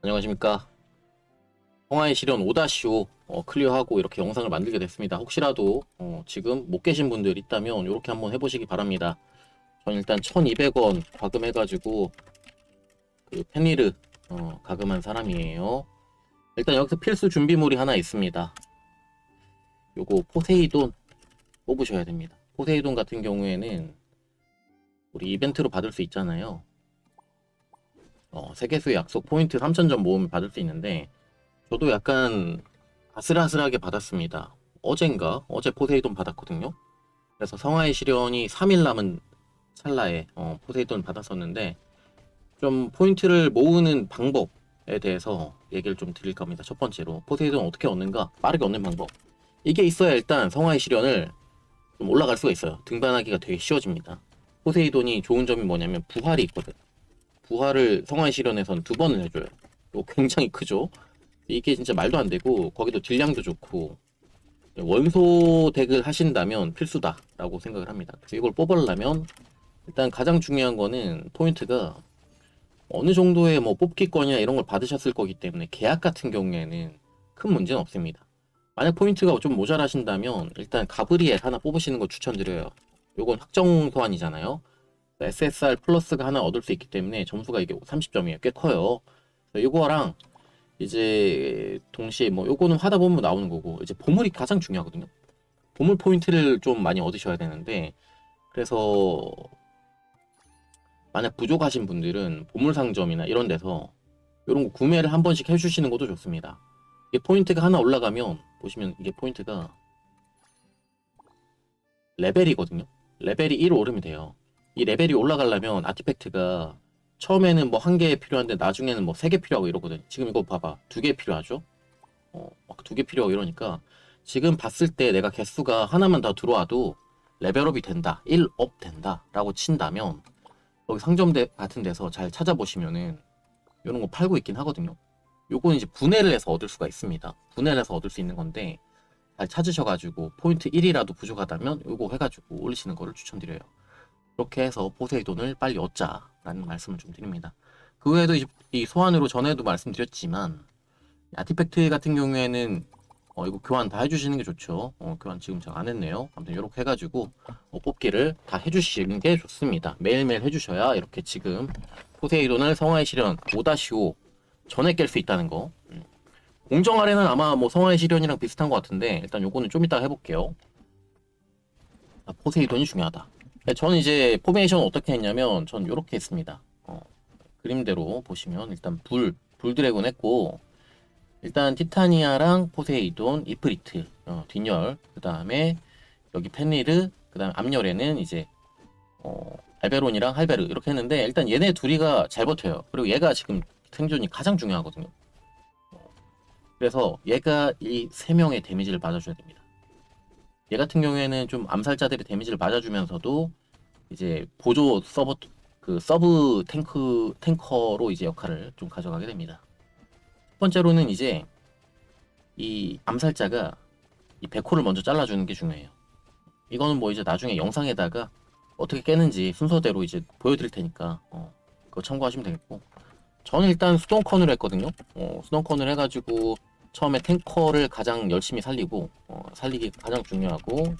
안녕하십니까. 홍화의 시련 5-5 어, 클리어하고 이렇게 영상을 만들게 됐습니다. 혹시라도 어, 지금 못 계신 분들 있다면 이렇게 한번 해보시기 바랍니다. 전 일단 1200원 과금해 가지고 그 펜리르 어, 가금한 사람이에요. 일단 여기서 필수 준비물이 하나 있습니다. 요거 포세이돈 뽑으셔야 됩니다. 포세이돈 같은 경우에는 우리 이벤트로 받을 수 있잖아요. 어, 세계수의 약속 포인트 3000점 모으면 받을 수 있는데 저도 약간 아슬아슬하게 받았습니다. 어젠가 어제 포세이돈 받았거든요. 그래서 성화의 시련이 3일 남은 찰나에 어, 포세이돈 받았었는데 좀 포인트를 모으는 방법에 대해서 얘기를 좀 드릴 겁니다. 첫 번째로 포세이돈 어떻게 얻는가 빠르게 얻는 방법 이게 있어야 일단 성화의 시련을 좀 올라갈 수가 있어요. 등반하기가 되게 쉬워집니다. 포세이돈이 좋은 점이 뭐냐면 부활이 있거든. 부활을 성화의 시련에서는 두 번을 해줘요. 이거 굉장히 크죠? 이게 진짜 말도 안 되고, 거기도 딜량도 좋고, 원소 덱을 하신다면 필수다라고 생각을 합니다. 그래서 이걸 뽑으려면, 일단 가장 중요한 거는 포인트가 어느 정도의 뭐 뽑기권이나 이런 걸 받으셨을 거기 때문에 계약 같은 경우에는 큰 문제는 없습니다. 만약 포인트가 좀 모자라신다면 일단 가브리엘 하나 뽑으시는 거 추천드려요. 요건 확정 소환이잖아요. SSR 플러스가 하나 얻을 수 있기 때문에 점수가 이게 30점이에요. 꽤 커요. 요거랑 이제 동시에 뭐 요거는 하다 보면 나오는 거고 이제 보물이 가장 중요하거든요. 보물 포인트를 좀 많이 얻으셔야 되는데 그래서 만약 부족하신 분들은 보물 상점이나 이런 데서 이런 거 구매를 한 번씩 해주시는 것도 좋습니다. 이게 포인트가 하나 올라가면 보시면 이게 포인트가 레벨이거든요. 레벨이 1 오르면 돼요. 이 레벨이 올라가려면 아티팩트가 처음에는 뭐 한 개 필요한데 나중에는 뭐 세 개 필요하고 이러거든. 지금 이거 봐봐. 두 개 필요하죠? 어, 막두개 필요하고 이러니까 지금 봤을 때 내가 개수가 하나만 더 들어와도 레벨업이 된다. 1업 된다. 라고 친다면 여기 상점 대 같은 데서 잘 찾아보시면은 이런 거 팔고 있긴 하거든요. 요거는 이제 분해를 해서 얻을 수가 있습니다. 분해를 해서 얻을 수 있는 건데 잘 찾으셔가지고 포인트 1이라도 부족하다면 요거 해가지고 올리시는 거를 추천드려요. 그렇게 해서 포세이돈을 빨리 얻자라는 말씀을 좀 드립니다. 그 외에도 이, 이 소환으로 전에도 말씀드렸지만 아티팩트 같은 경우에는 어, 이거 교환 다 해주시는 게 좋죠. 어, 교환 지금 제가 안 했네요. 아무튼 이렇게 해가지고 어, 뽑기를 다 해주시는 게 좋습니다. 매일매일 해주셔야 이렇게 지금 포세이돈을 성화의 시련 5-5 전에 깰 수 있다는 거. 음. 공정 아래는 아마 뭐 성화의 시련이랑 비슷한 것 같은데 일단 요거는 좀 이따 해볼게요. 아, 포세이돈이 중요하다. 네, 저는 이제 포메이션 어떻게 했냐면 전 이렇게 했습니다. 어, 그림대로 보시면 일단 불, 불 드래곤 했고 일단 티타니아랑 포세이돈, 이프리트, 어, 뒷열, 그 다음에 여기 펜리르, 그 다음에 앞열에는 이제 어, 알베론이랑 할베르 이렇게 했는데 일단 얘네 둘이가 잘 버텨요. 그리고 얘가 지금 생존이 가장 중요하거든요. 어, 그래서 얘가 이 세 명의 데미지를 맞아줘야 됩니다. 얘 같은 경우에는 좀 암살자들의 데미지를 맞아주면서도 이제 보조 서버 그 서브 탱크 탱커로 이제 역할을 좀 가져가게 됩니다. 첫 번째로는 이제 이 암살자가 이 백호를 먼저 잘라주는 게 중요해요. 이거는 뭐 이제 나중에 영상에다가 어떻게 깨는지 순서대로 이제 보여드릴 테니까 어, 그거 참고하시면 되겠고 저는 일단 수동컨을 했거든요. 어, 수동컨을 해가지고 처음에 탱커를 가장 열심히 살리고 어, 살리기 가장 중요하고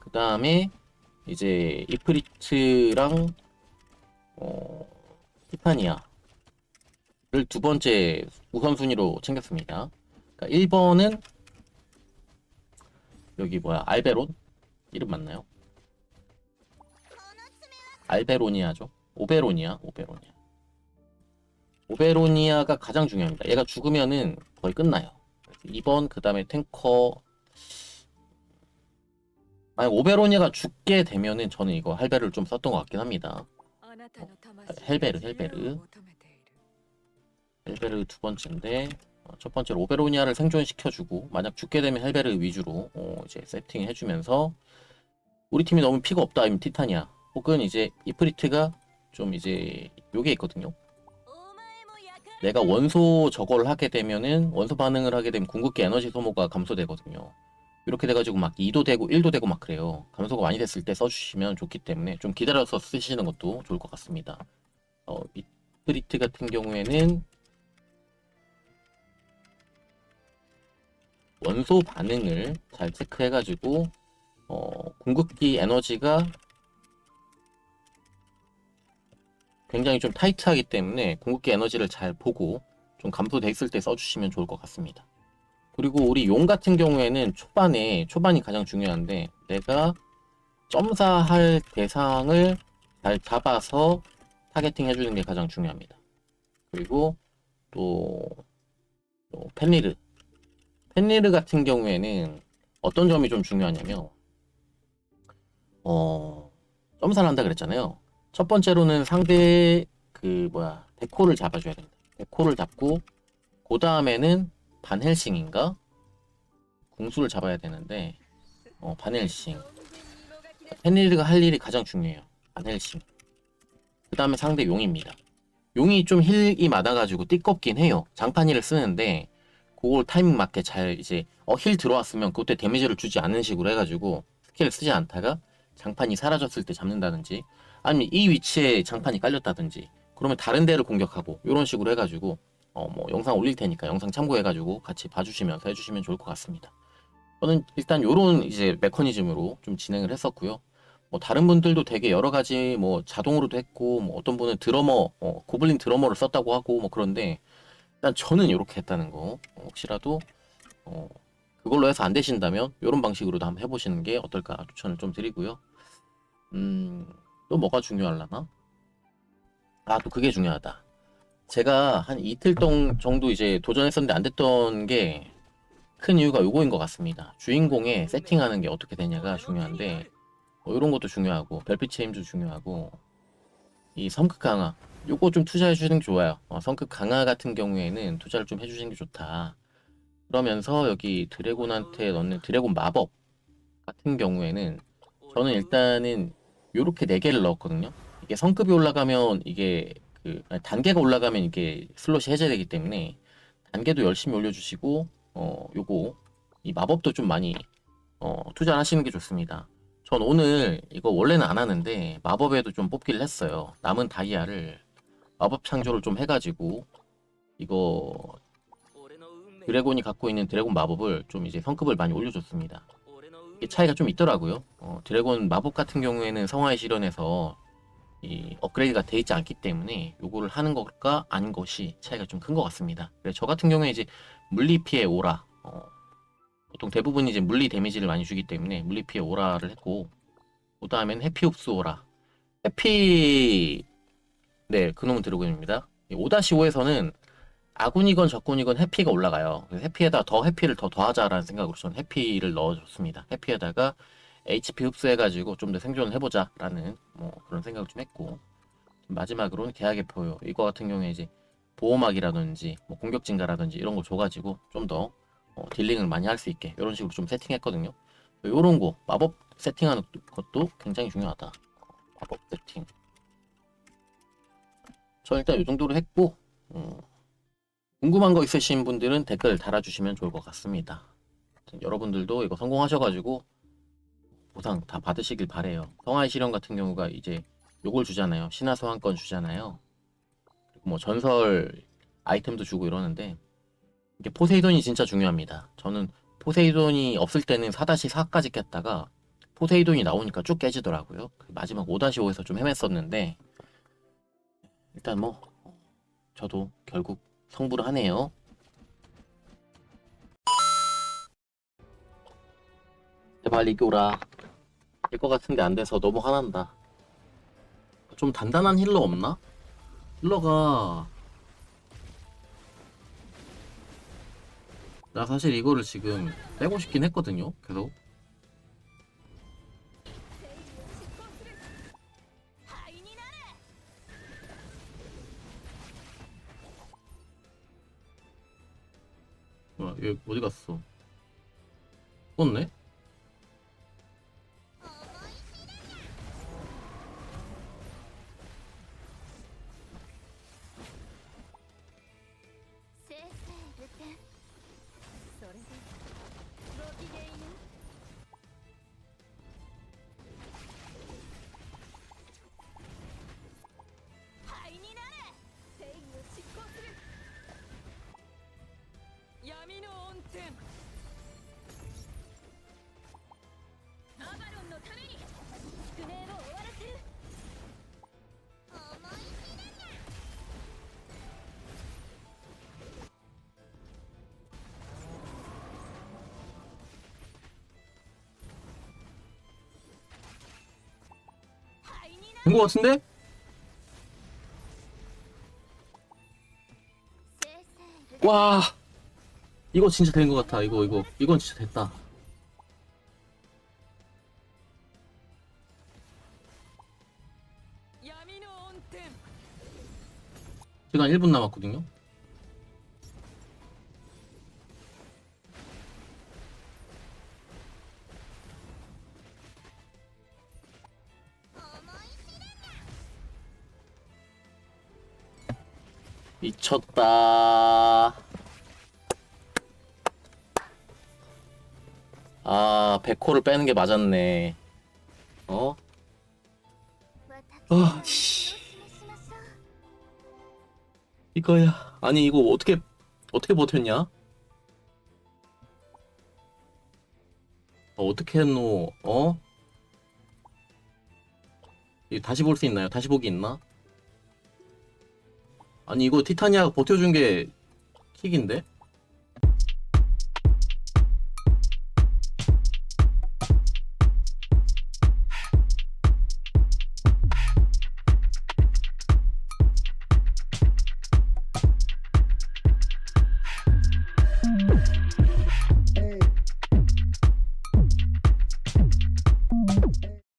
그 다음에 이제 이프리트랑 어, 티파니아를 두 번째 우선순위로 챙겼습니다. 그러니까 1번은 여기 뭐야 알베론 이름 맞나요? 알베로니아죠. 오베로니아, 오베로니아. 오베로니아가 가장 중요합니다. 얘가 죽으면은 거의 끝나요. 2번 그 다음에 탱커 만약 오베로니아가 죽게 되면은 저는 이거 할베를 좀 썼던 것 같긴 합니다. 헬베르, 헬베르. 헬베르 두 번째인데 어, 첫 번째로 오베로니아를 생존시켜주고 만약 죽게 되면 헬베르 위주로 어, 이제 세팅해주면서 우리 팀이 너무 피가 없다 아니면 티타니아 혹은 이제 이프리트가 좀 이제 요게 있거든요. 내가 원소 저거를 하게 되면은 원소 반응을 하게 되면 궁극기 에너지 소모가 감소되거든요. 이렇게 돼가지고 막 2도 되고 1도 되고 막 그래요. 감소가 많이 됐을 때 써주시면 좋기 때문에 좀 기다려서 쓰시는 것도 좋을 것 같습니다. 어, 미트리트 같은 경우에는 원소 반응을 잘 체크해가지고 어, 궁극기 에너지가 굉장히 좀 타이트하기 때문에 궁극기 에너지를 잘 보고 좀 감소돼 있을 때 써주시면 좋을 것 같습니다. 그리고 우리 용 같은 경우에는 초반에 초반이 가장 중요한데 내가 점사할 대상을 잘 잡아서 타겟팅 해주는 게 가장 중요합니다. 그리고 또, 또 펜리르 펜리르 같은 경우에는 어떤 점이 좀 중요하냐면 어 점사를 한다 그랬잖아요. 첫 번째로는 상대 그 뭐야 데코를 잡아줘야 된다. 데코를 잡고 그 다음에는 반헬싱인가 궁수를 잡아야 되는데 어 반헬싱 펜리르가 할 일이 가장 중요해요. 반헬싱. 그 다음에 상대 용입니다. 용이 좀 힐이 많아가지고 띠껍긴 해요. 장판이를 쓰는데 그걸 타이밍 맞게 잘 이제 어 힐 들어왔으면 그때 데미지를 주지 않는 식으로 해가지고 스킬을 쓰지 않다가 장판이 사라졌을 때 잡는다든지 아니면 이 위치에 장판이 깔렸다든지 그러면 다른 데를 공격하고 이런 식으로 해가지고 어 뭐 영상 올릴 테니까 영상 참고해가지고 같이 봐주시면서 해주시면 좋을 것 같습니다. 저는 일단 요런 이제 메커니즘으로 좀 진행을 했었고요. 뭐 다른 분들도 되게 여러 가지 뭐 자동으로도 했고 뭐 어떤 분은 드러머 어, 고블린 드러머를 썼다고 하고 뭐 그런데 일단 저는 이렇게 했다는 거 어, 혹시라도 어, 그걸로 해서 안 되신다면 이런 방식으로도 한번 해보시는 게 어떨까 추천을 좀 드리고요. 음, 또 뭐가 중요할라나? 아, 또 그게 중요하다. 제가 한 이틀 동 정도 이제 도전했었는데 안 됐던 게 큰 이유가 요거인 것 같습니다. 주인공의 세팅하는 게 어떻게 되냐가 중요한데 뭐 이런 것도 중요하고 별빛의 힘도 중요하고 이 성급 강화 요거 좀 투자해 주시는 게 좋아요. 어, 성급 강화 같은 경우에는 투자를 좀 해 주시는 게 좋다. 그러면서 여기 드래곤한테 넣는 드래곤 마법 같은 경우에는 저는 일단은 요렇게 네 개를 넣었거든요. 이게 성급이 올라가면 이게 그 단계가 올라가면 이게 슬롯이 해제되기 때문에 단계도 열심히 올려주시고 어 요거 이 마법도 좀 많이 어 투자를 하시는 게 좋습니다. 전 오늘 이거 원래는 안 하는데 마법에도 좀 뽑기를 했어요. 남은 다이아를 마법 창조를 좀 해가지고 이거 드래곤이 갖고 있는 드래곤 마법을 좀 이제 성급을 많이 올려줬습니다. 차이가 좀 있더라고요. 어, 드래곤 마법 같은 경우에는 성화의 실현에서 이 업그레이드가 돼 있지 않기 때문에 요거를 하는 것과 아닌 것이 차이가 좀 큰 것 같습니다. 그래서 저 같은 경우에 이제 물리 피해 오라 어, 보통 대부분 이제 물리 데미지를 많이 주기 때문에 물리 피해 오라를 했고 그 다음엔 해피 흡수 오라 해피 네 그놈은 드래곤입니다. 5-5에서는 아군이건 적군이건 해피가 올라가요. 해피에다 더 해피를 더 더하자라는 생각으로 저는 해피를 넣어줬습니다. 해피에다가 HP 흡수해가지고 좀 더 생존을 해보자라는 뭐 그런 생각을 좀 했고 마지막으로는 계약의 포요 이거 같은 경우에 이제 보호막이라든지 뭐 공격 증가라든지 이런 거 줘가지고 좀더 어, 딜링을 많이 할 수 있게 이런 식으로 좀 세팅했거든요. 요런 거 마법 세팅하는 것도 굉장히 중요하다. 마법 세팅. 저 일단 이 정도로 했고 음, 궁금한 거 있으신 분들은 댓글 달아주시면 좋을 것 같습니다. 여러분들도 이거 성공하셔가지고 보상 다 받으시길 바래요. 성화의 실현 같은 경우가 이제 요걸 주잖아요. 신화 소환권 주잖아요. 뭐 전설 아이템도 주고 이러는데 이게 포세이돈이 진짜 중요합니다. 저는 포세이돈이 없을 때는 4-4까지 깼다가 포세이돈이 나오니까 쭉 깨지더라고요. 그 마지막 5-5에서 좀 헤맸었는데 일단 뭐 저도 결국 성불을 하네요. 제발 이겨라. 될 것 같은데 안 돼서 너무 화난다. 좀 단단한 힐러 없나? 힐러가 나 사실 이거를 지금 빼고 싶긴 했거든요. 계속 어디 갔어? 죽었네? 캡틴! 아바ロンのために宿命を終わらせる思い切らな 발이나 된거 같은데? 制裁部와 이거 진짜 된거 같아. 이거 이거. 이건 진짜 됐다. 시간 1분 남았거든요. 미쳤다 백호를 빼는 게 맞았네 어? 아, 씨. 이거야. 아니 이거 어떻게 어떻게 버텼냐? 어, 어떻게 했노? 어? 이 다시 볼 수 있나요? 다시 보기 있나? 아니 이거 티타니아가 버텨준 게 킥인데?